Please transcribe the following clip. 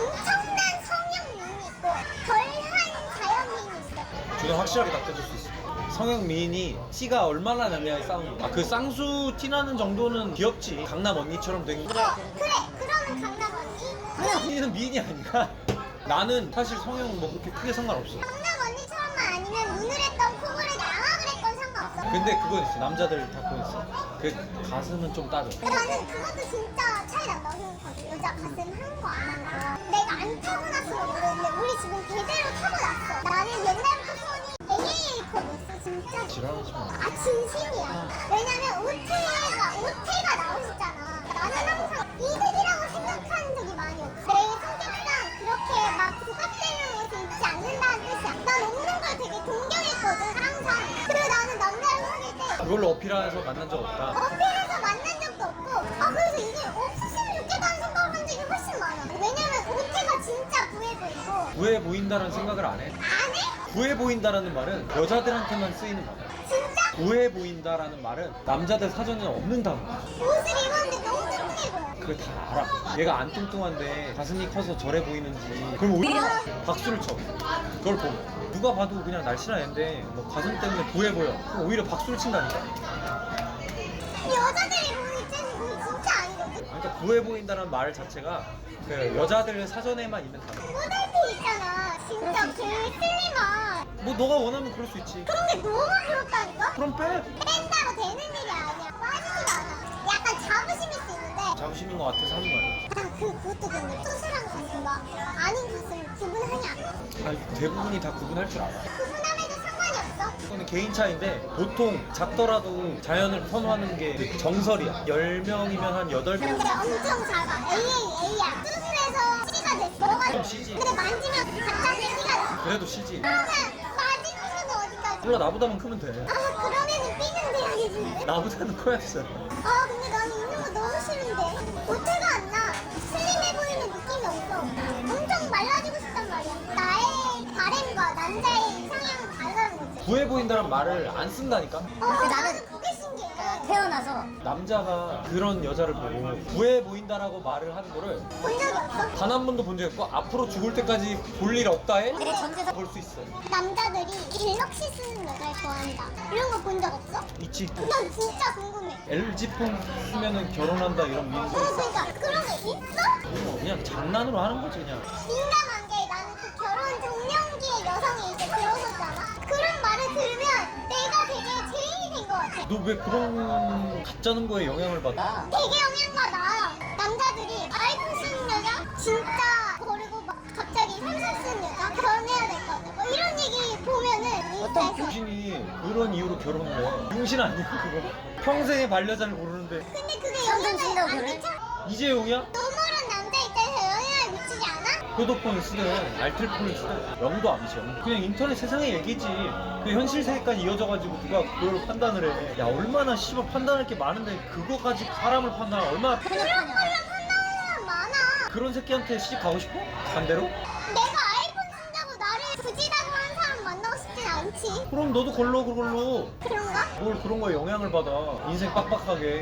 엄청난 성형 미인이 있고 덜한 자연 미인이 있어. 주는 확실하게 답해줄 수 있어. 성형 미인이 티가 얼마나 나냐에 싸우는 거야. 아, 그 쌍수 티 나는 정도는 귀엽지. 강남 언니처럼 된 거. 어, 그래. 그러면 강남 언니? 언니는 미인이 아니라. 나는 사실 성형 뭐 그렇게 크게 상관없어. 강남 언니처럼만 아니면 눈을 했던 코골을 양악을 했건 상관없어. 근데 그건 있어. 남자들 다 그거 있어. 그 가슴은 좀 따져. 나는 그것도 진짜 차이 난다고 생각하고 여자 가슴 한거안한 거. 집은 제대로 타고났어. 나는 옛날부터 손이 컷이었어 진짜. 지랄하지 마. 아 진심이야. 왜냐면 오태가 오태가 나오셨잖아. 나는 항상 이득이라고 생각하는 적이 많이 없어. 내 성격상 그렇게 막 부각되는 옷을 입지 않는다는 뜻이야. 난 없는 걸 되게 동경했거든 항상. 그리고 나는 남자를 사귈 때 그걸로 어필해서 만난 적 없다. 어필 구해 보인다는 생각을 안 해. 안 해? 구해 보인다라는 말은 여자들한테만 쓰이는 말이야. 진짜 구해 보인다라는 말은 남자들 사전에 없는 단어야. 옷을 입었는데 너무 뚱뚱해 보여. 그걸 다 알아. 얘가 안 뚱뚱한데 가슴이 커서 저래 보이는지. 그럼 오히려 박수를 쳐. 그걸 보고. 누가 봐도 그냥 날씬한 애인데 뭐 가슴 때문에 부해 보여. 그럼 오히려 박수를 친다니까. 여자들이 보는 쟤는 그게 진짜 아니거든. 그러니까 부해 보인다는 말 자체가 그 여자들 사전에만 있는 단어. 모델티 있잖아. 진짜 그 슬림한. 뭐 너가 원하면 그럴 수 있지. 그런 게 너무 부럽다니까? 그럼 빼. 뺀다고 되는 일이 아니야. 빠지지가 않아. 약간 자부심일 수 있는데. 자부심인 것 같아서 하는 말이야. 아, 그, 그것도 근데 수술한 가슴과 아닌 가슴을 구분하냐? 아니, 대부분이 다 구분할 줄 알아. 구분함에도 상관이 없어. 이거는 개인 차인데 보통 작더라도 자연을 선호하는 게 정설이야. 10명이면 한 8명. 근데 엄청 작아. AAA야. 수술해서 C가 됐어. 그럼 C지. 근데 만지면 갑자기 C가 됐어. 그래도 C지. 그러면 마지노선은 어디까지? 몰라 나보다만 크면 돼. 아, 그러면은 B는 돼야겠는데? 나보다는 커야 되잖아. 아 근데 나는 있는 거 너무 싫은데 모태가 안 나. 슬림해 보이는 느낌이 없어. 엄청 말라지고 싶단 말이야. 나의 바램과 이상형은 구해 보인다는 말을 안 쓴다니까? 어, 나는- 나는 그게 신기해. 태어나서 남자가 그런 여자를 보고 구해 보인다라고 말을 하는 거를 본 적이 없어? 단 한 번도 본 적이 없고 앞으로 죽을 때까지 볼 일 없다 해? 내 전재산 볼수 있어. 남자들이 일럭시 쓰는 여자를 좋아한다. 이런 거 본 적 없어? 있지. 난 진짜 궁금해. LG 폰 쓰면은 결혼한다 이런 어, 민수. 그러니까 그런 게 있어? 뭐 그냥 장난으로 하는 거지 그냥. 민감한 들으면 내가 되게 죄인이 된 것 같아. 너 왜 그런 가짜는 거에 영향을 받아? 되게 영향받아. 남자들이 아이폰 쓰는 여자 진짜 버리고 막 갑자기 삼성 쓰는 여자 결혼해야 될 것 같아. 뭐 이런 얘기 보면은 어떤 인스타에서 용신이 그런 이유로 결혼을 해. 용신 아니야 그거. 평생의 반려자를 모르는데 근데 그게 영향을 안? 미쳐? 이재용이야? 노멀 효도폰을 쓰든 알뜰폰을 쓰든 영도 안 미쳐. 그냥 인터넷 세상의 얘기지. 그 현실 세계까지 이어져가지고 누가 그걸 판단을 해. 야 얼마나 씨발 판단할 게 많은데 그거 가지고 사람을 판단 얼마나 많아. 그런 새끼한테 시집 가고 싶어? 반대로? 내가 아이폰 쓴다고 나를 부지다고 하는 사람 만나고 싶진 않지. 그럼 너도 걸러 그걸로 그런가? 뭘 그런 거에 영향을 받아 인생 빡빡하게